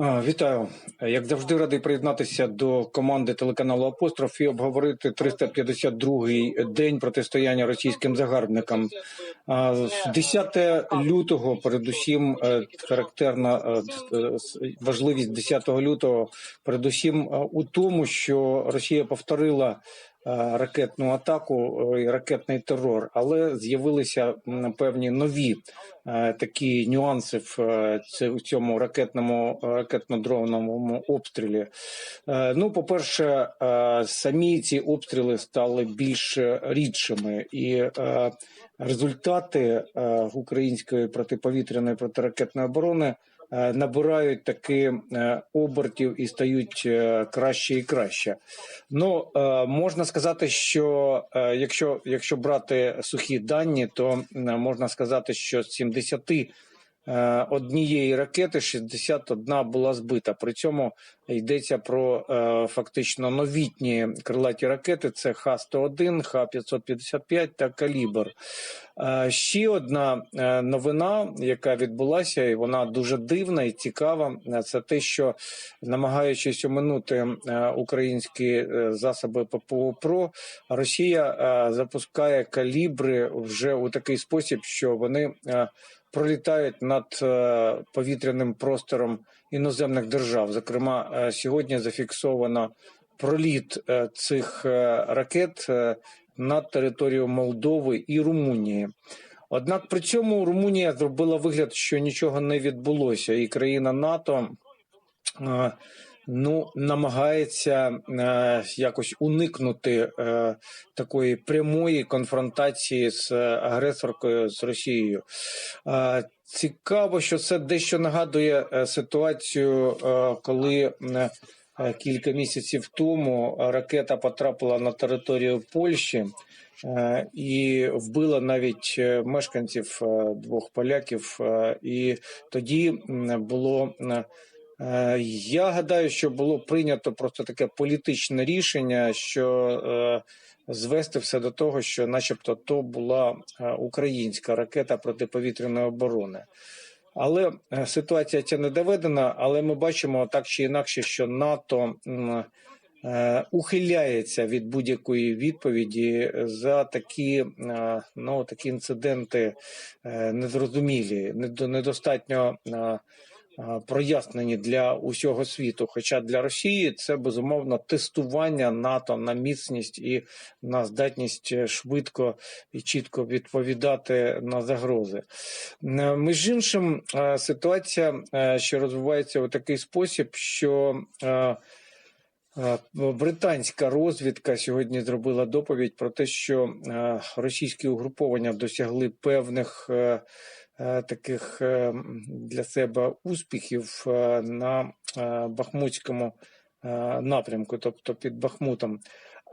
Вітаю, як завжди, радий приєднатися до команди телеканалу Апостроф і обговорити 352-й день протистояння російським загарбникам. А, 10 лютого, передусім, е, характерна е, е, важливість 10 лютого, передусім у тому, що Росія повторила. Е, Ракетну атаку е, і ракетний терор, але з'явилися певні нові е, такі нюанси в цьому ракетному ракетно-дроновому обстрілі. Ну, по-перше, е, самі ці обстріли стали більш рідшими, і результати української протиповітряної протиракетної оборони. Е, Набирають таки е, обертів і стають е, краще і краще. Ну можна сказати, що якщо, якщо брати сухі дані, то можна сказати, що з 70 е, однієї ракети 61 була збита. При цьому йдеться про е, фактично новітні крилаті ракети: це Х-101, Х-555 та Калібр. Е, Ще одна е, новина, яка відбулася, і вона дуже дивна і цікава. е, Це те, що намагаючись оминути е, українські засоби ППО ПРО, Росія е, запускає калібри вже у такий спосіб, що вони е, пролітають над е, повітряним простором іноземних держав. Зокрема, е, сьогодні зафіксовано проліт е, цих е, ракет над територією Молдови і Румунії. Однак при цьому Румунія зробила вигляд, що нічого не відбулося, і країна НАТО ну, намагається е, якось уникнути е, такої прямої конфронтації з е, агресоркою з Росією. Е, Цікаво, що це дещо нагадує е, ситуацію, е, коли е, кілька місяців тому ракета потрапила на територію Польщі е, і вбила навіть мешканців двох поляків. І тоді було. Е, Я гадаю, що було прийнято просто таке політичне рішення, що е, звести все до того, що, начебто, то була е, українська ракета протиповітряної оборони. Але ситуація ця не доведена. Але ми бачимо так чи інакше, що НАТО ухиляється від будь-якої відповіді за такі, ну, такі інциденти незрозумілі, недо- недостатньо. Е, прояснені для усього світу. Хоча для Росії це безумовно тестування НАТО на міцність і на здатність е, швидко і чітко відповідати на загрози. Е, Між іншим, ситуація ще розвивається у такий спосіб, що Британська розвідка сьогодні зробила доповідь про те, що російські угруповання досягли певних таких е, для себе успіхів е, на е, Бахмутському е, напрямку, тобто під Бахмутом.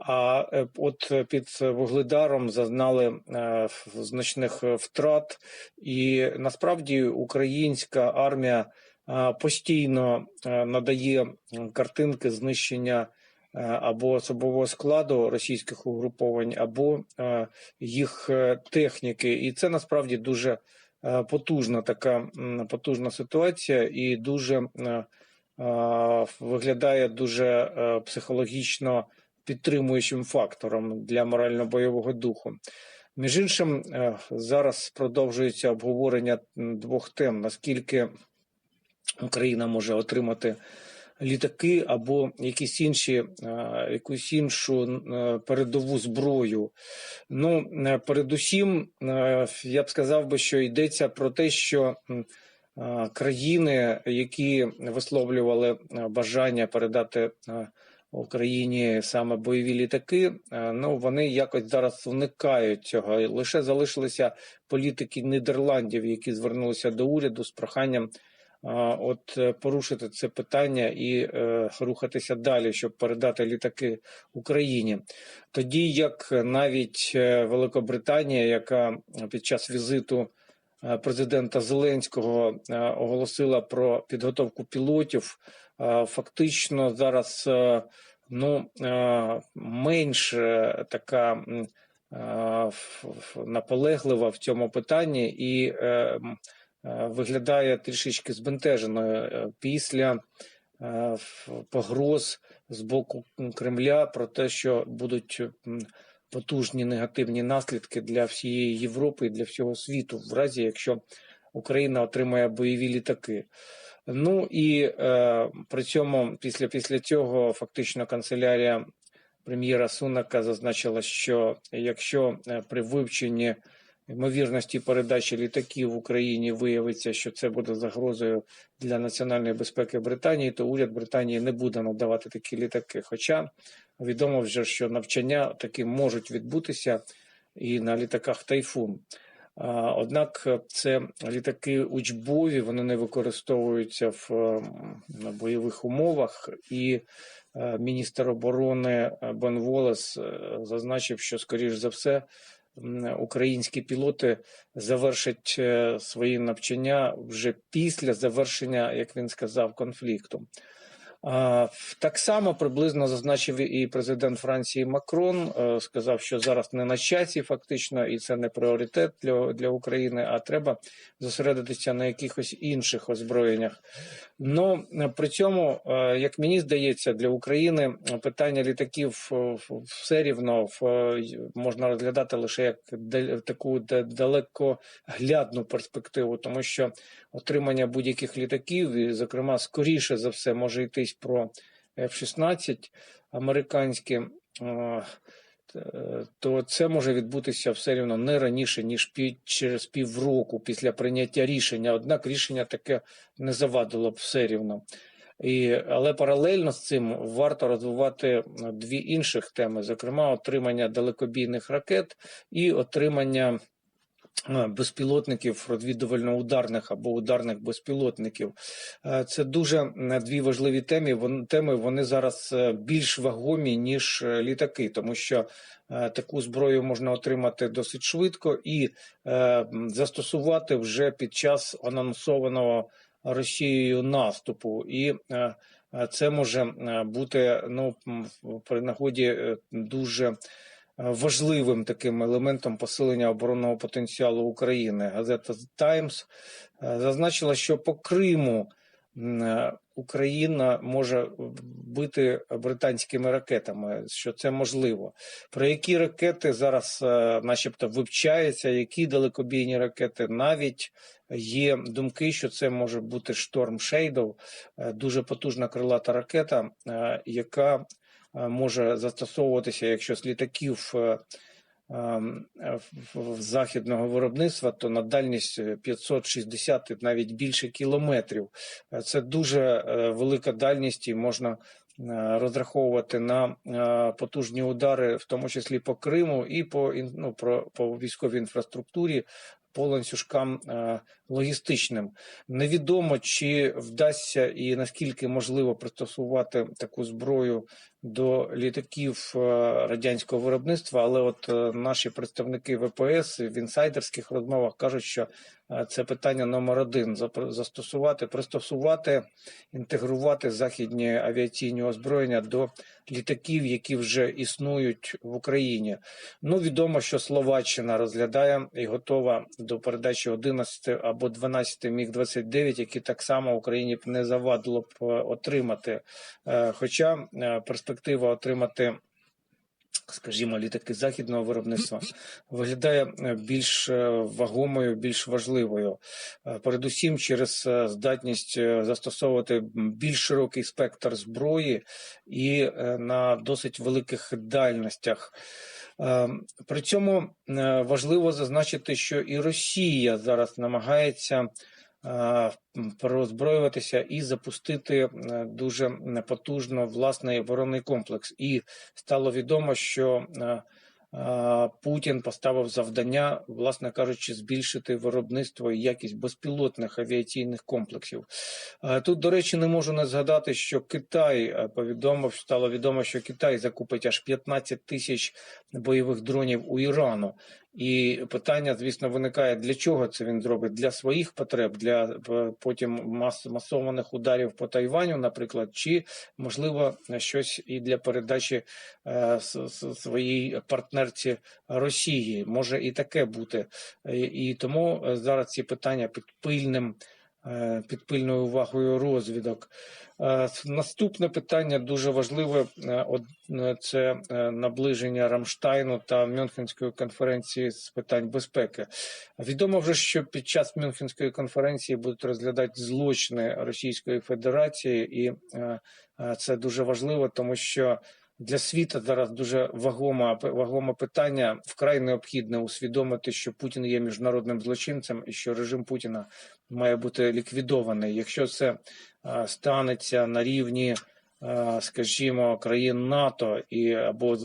А е, от під Вугледаром зазнали е, значних е, втрат, і насправді українська армія е, постійно е, надає картинки знищення е, або особового складу російських угруповань, або е, їх е, техніки, і це насправді дуже е, потужна така потужна ситуація, і дуже е, е, виглядає дуже е, психологічно підтримуючим фактором для морально-бойового духу. Між іншим, е, зараз продовжується обговорення двох тем: наскільки Україна може отримати літаки або якісь інші, е, якусь іншу е, передову зброю. Ну, е, передусім, я б сказав би, що йдеться про те, що країни, які висловлювали бажання передати Україні саме бойові літаки, ну вони якось зараз уникають цього. Лише залишилися політики Нідерландів, які звернулися до уряду з проханням от е, порушити це питання і е, рухатися далі, щоб передати літаки Україні. Тоді як навіть е, Великобританія, яка під час візиту президента Зеленського оголосила про підготовку пілотів, фактично зараз ну, менш така. Наполеглива в цьому питанні, і виглядає трішечки збентеженою е, після е, погроз з боку Кремля про те, що будуть потужні негативні наслідки для всієї Європи і для всього світу, в разі якщо Україна отримає бойові літаки. Ну і е, при цьому після, після цього фактично канцелярія прем'єра Сунака зазначила, що якщо е, при вивченні ймовірності передачі літаків в Україні виявиться, що це буде загрозою для національної безпеки Британії, то уряд Британії не буде надавати такі літаки. Хоча відомо вже, що навчання таки можуть відбутися і на літаках Тайфун. Однак це літаки учбові, вони не використовуються в бойових умовах, і е, міністр оборони Бен Волес е, зазначив, що скоріш за все українські пілоти завершать е, свої навчання вже після завершення, як він сказав, конфлікту. Так само приблизно зазначив і президент Франції Макрон. е, Сказав, що зараз не на часі, фактично, і це не пріоритет для, для України, а треба зосередитися на якихось інших озброєннях. Ну при цьому, е, як мені здається, для України питання літаків е, все рівно е, можна розглядати лише як таку да- далекоглядну перспективу, тому що отримання будь-яких літаків, і, зокрема, скоріше за все, може йтись про F-16 американські. Е, То це може відбутися все рівно не раніше ніж пів через півроку після прийняття рішення. Однак рішення таке не завадило б все рівно. І, але паралельно з цим варто розвивати е, дві інших теми, зокрема, отримання далекобійних ракет і отримання безпілотників розвідувально-ударних або ударних безпілотників. Е, Це дуже е, дві важливі теми. Теми вони зараз е, більш вагомі ніж е, літаки, тому що е, таку зброю можна отримати досить швидко і е, застосувати вже під час анонсованого Росією наступу, і е, е, це може е, бути ну при нагоді е, дуже е, важливим таким елементом посилення оборонного потенціалу України. Газета Times е, зазначила, що по Криму е, Україна може бити британськими ракетами, що це можливо. Про які ракети зараз, е, начебто, вивчається, які далекобійні ракети, навіть є думки, що це може бути Shadow, е, дуже потужна крилата ракета, е, яка е, може застосовуватися, якщо з літаків е, е, західного виробництва, то на дальність е, 560 і навіть більше кілометрів. Е, Це дуже е, велика дальність і можна е, розраховувати на е, потужні удари, в тому числі по Криму і по, ну, про, по військовій інфраструктурі, по ланцюжкам е, логістичним. Невідомо, чи вдасться і наскільки можливо пристосувати таку зброю до літаків е, радянського виробництва, але от е, наші представники ВПС в інсайдерських розмовах кажуть, що е, це питання номер один застосувати, пристосувати, інтегрувати західні авіаційні озброєння до літаків, які вже існують в Україні. Ну відомо, що Словаччина розглядає і готова до передачі 11 або 12 міг 29 які так само Україні б не завадило б е, отримати. Е, Хоча е, перспектива отримати. Скажімо, літаки західного виробництва виглядає більш вагомою, більш важливою, передусім через здатність застосовувати більш широкий спектр зброї і на досить великих дальностях. Е, При цьому е, важливо зазначити, що і Росія зараз намагається е, м, і запустити е, дуже потужно власний оборонний комплекс. І стало відомо, що Путін поставив завдання, власне кажучи, збільшити виробництво і якість безпілотних авіаційних комплексів. Тут, до речі, не можу не згадати, що Китай е, повідомив, стало відомо, що Китай закупить аж 15 тисяч бойових дронів у Ірану. І питання, звісно, виникає, для чого це він зробить? Для своїх потреб, для е, потім мас, масованих ударів по Тайваню, наприклад, чи можливо щось і для передачі е, своїй партнерці Росії. Може і таке бути. І, і тому е, зараз ці питання під пильним. Е, Під пильною увагою розвідок. Е, Наступне питання дуже важливе. е, Це наближення Рамштайну та Мюнхенської конференції з питань безпеки. Відомо вже, що під час Мюнхенської конференції будуть розглядати злочини Російської Федерації, і це дуже важливо, тому що для світу зараз дуже вагоме, вагоме питання. Вкрай необхідне усвідомити, що Путін є міжнародним злочинцем і що режим Путіна має бути ліквідований. Якщо це е, станеться на рівні, е, скажімо, країн НАТО і або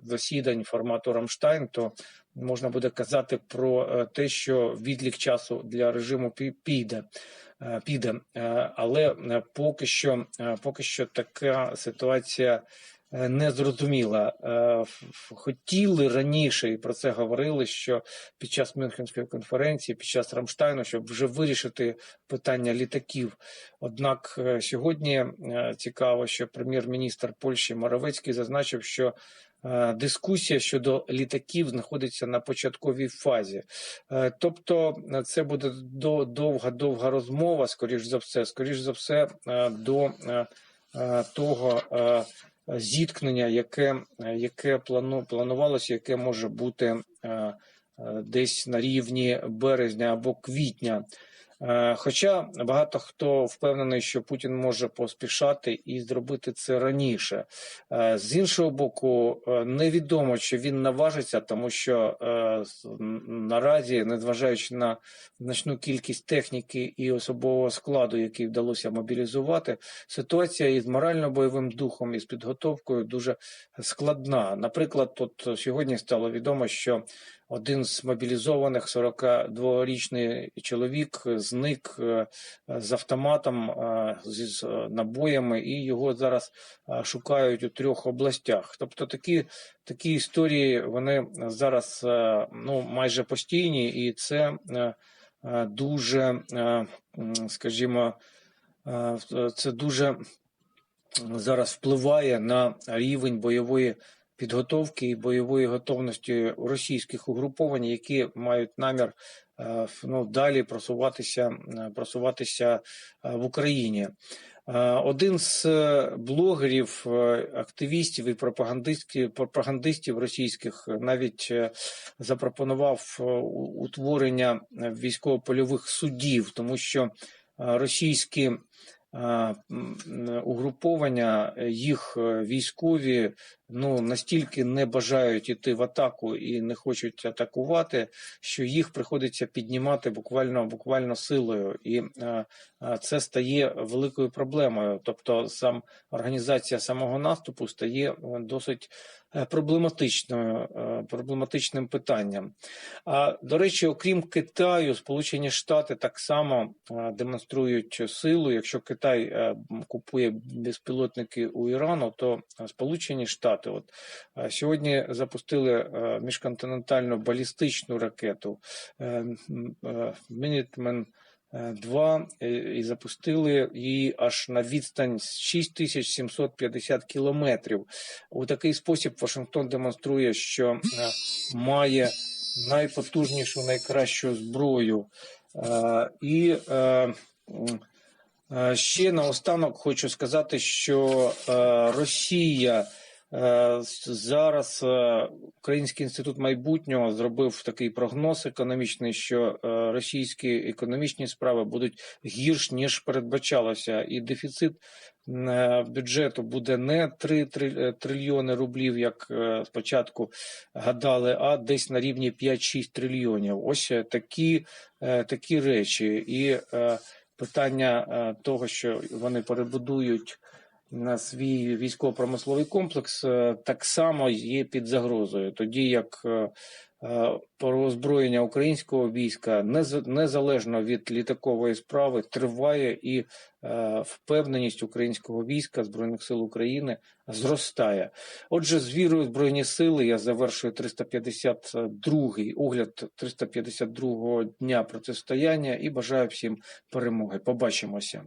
засідань формату Рамштайн, то можна буде казати про е, те, що відлік часу для режиму пі- піде. Піде, але поки що, поки що така ситуація е, не зрозуміла. Е, Хотіли раніше і про це говорили, що під час Мюнхенської конференції, під час Рамштайну, щоб вже вирішити питання літаків. Однак е, сьогодні цікаво, що прем'єр-міністр Польщі Моровецький зазначив, що дискусія щодо літаків знаходиться на початковій фазі. Тобто це буде до- довга довга розмова, скоріш за все, скоріш за все, до того. Зіткнення, яке, яке плану, планувалося, яке може бути е, е, десь на рівні березня або квітня. Е, Хоча багато хто впевнений, що Путін може поспішати і зробити це раніше. Е, З іншого боку, е, невідомо, чи він наважиться, тому що наразі, незважаючи на значну кількість техніки і особового складу, який вдалося мобілізувати, ситуація із морально-бойовим духом і з підготовкою дуже складна. Наприклад, от сьогодні стало відомо, що один з мобілізованих 42-річний чоловік зник е, з автоматом е, з е, набоями, і його зараз шукають у трьох областях. Тобто такі, такі історії вони зараз ну, майже постійні, і це дуже, скажімо, це дуже зараз впливає на рівень бойової підготовки і бойової готовності російських угруповань, які мають намір е, ну, далі просуватися, е, просуватися е, в Україні. Один з блогерів, активістів і пропагандистів, пропагандистів російських навіть запропонував утворення військово-польових судів, тому що російські угруповання, їх військові ну настільки не бажають іти в атаку і не хочуть атакувати, що їх приходиться піднімати буквально буквально силою, і е, е, це стає великою проблемою. Тобто, сам організація самого наступу стає е, досить проблематичною, проблематичним питанням. А до речі, окрім Китаю, Сполучені Штати так само демонструють силу. Якщо Китай купує безпілотники у Ірану, то Сполучені Штати от е, сьогодні запустили е, міжконтинентальну балістичну ракету е, м, Minuteman е, 2 е, і запустили її аж на відстань 6750 кілометрів. У такий спосіб Вашингтон демонструє, що має найпотужнішу, найкращу зброю. І ще наостанок хочу сказати, що Росія зараз е, Український інститут майбутнього зробив такий прогноз економічний, що е, російські економічні справи будуть гірш ніж передбачалося, і дефіцит е, бюджету буде не 3 трильйони рублів, як е, спочатку гадали, а десь на рівні 5-6 трильйонів. Ось е, такі, е, такі речі. І е, питання е, того, що вони перебудують на свій військово-промисловий комплекс, е, так само є під загрозою. Тоді як е, е, переозброєння українського війська нез- незалежно від літакової справи триває і впевненість українського війська Збройних сил України зростає. Отже, з вірою в Збройні сили я завершую 352-й огляд 352-го дня протистояння і бажаю всім перемоги. Побачимося.